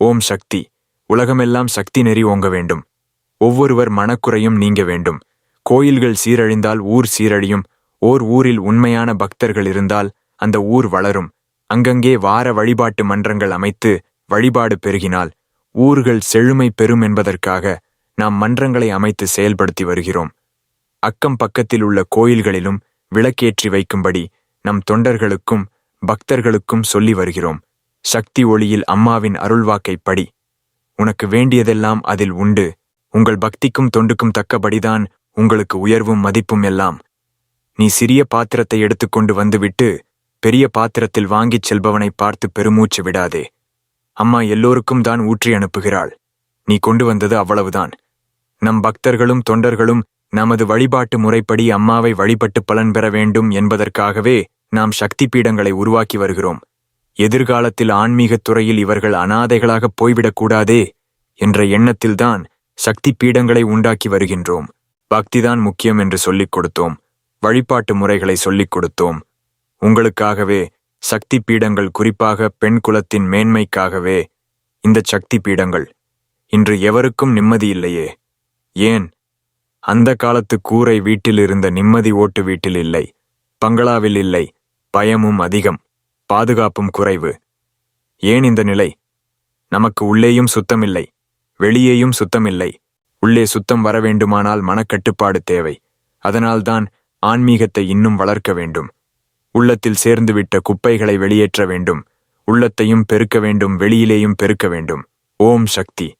ஓம் சக்தி. உலகமெல்லாம் சக்தி நெறி ஓங்க வேண்டும். ஒவ்வொருவர் மனக்குறையும் நீங்க வேண்டும். கோயில்கள் சீரழிந்தால் ஊர் சீரழியும். ஓர் ஊரில் உண்மையான பக்தர்கள் இருந்தால் அந்த ஊர் வளரும். அங்கங்கே வார வழிபாட்டு மன்றங்கள் அமைத்து வழிபாடு பெருகினால் ஊர்கள் செழுமை பெறும் என்பதற்காக நாம் மன்றங்களை அமைத்து செயல்படுத்தி வருகிறோம். அக்கம் பக்கத்தில் உள்ள கோயில்களிலும் விளக்கேற்றி வைக்கும்படி நம் தொண்டர்களுக்கும் பக்தர்களுக்கும் சொல்லி வருகிறோம். சக்தி ஒளியில் அம்மாவின் அருள்வாக்கைப் படி. உனக்கு வேண்டியதெல்லாம் அதில் உண்டு. உங்கள் பக்திக்கும் தொண்டுக்கும் தக்கபடிதான் உங்களுக்கு உயர்வும் மதிப்பும் எல்லாம். நீ சிறிய பாத்திரத்தை எடுத்துக்கொண்டு வந்துவிட்டு பெரிய பாத்திரத்தில் வாங்கிச் செல்பவனை பார்த்து பெருமூச்சு விடாதே. அம்மா எல்லோருக்கும் தான் ஊற்றி அனுப்புகிறாள். நீ கொண்டு வந்தது அவ்வளவுதான். நம் பக்தர்களும் தொண்டர்களும் நமது வழிபாட்டு முறைப்படி அம்மாவை வழிபட்டு பலன் பெற வேண்டும் என்பதற்காகவே நாம் சக்தி பீடங்களை உருவாக்கி வருகிறோம். எதிர்காலத்தில் ஆன்மீகத் துறையில் இவர்கள் அனாதைகளாகப் போய்விடக்கூடாதே என்ற எண்ணத்தில்தான் சக்தி பீடங்களை உண்டாக்கி வருகின்றோம். பக்திதான் முக்கியம் என்று சொல்லிக் கொடுத்தோம். வழிபாட்டு முறைகளை சொல்லிக் கொடுத்தோம். உங்களுக்காகவே சக்தி பீடங்கள் குறிப்பாக பெண் குலத்தின் மேன்மைக்காகவே இந்த சக்தி பீடங்கள். இன்று எவருக்கும் நிம்மதி இல்லையே. ஏன்? அந்த காலத்து கூரை வீட்டில் இருந்த நிம்மதி ஓட்டு வீட்டில் இல்லை. பங்களாவில் இல்லை. பயமும் அதிகம். பாதுகாப்பும் குறைவு. ஏன் இந்த நிலை? நமக்கு உள்ளேயும் சுத்தமில்லை வெளியேயும் சுத்தமில்லை. உள்ளே சுத்தம் வர வேண்டுமானால் மனக்கட்டுப்பாடு தேவை. அதனால்தான் ஆன்மீகத்தை இன்னும் வளர்க்க வேண்டும். உள்ளத்தில் சேர்ந்துவிட்ட குப்பைகளை வெளியேற்ற வேண்டும். உள்ளத்தையும் பெருக்க வேண்டும் வெளியிலேயும் பெருக்க வேண்டும். ஓம் சக்தி.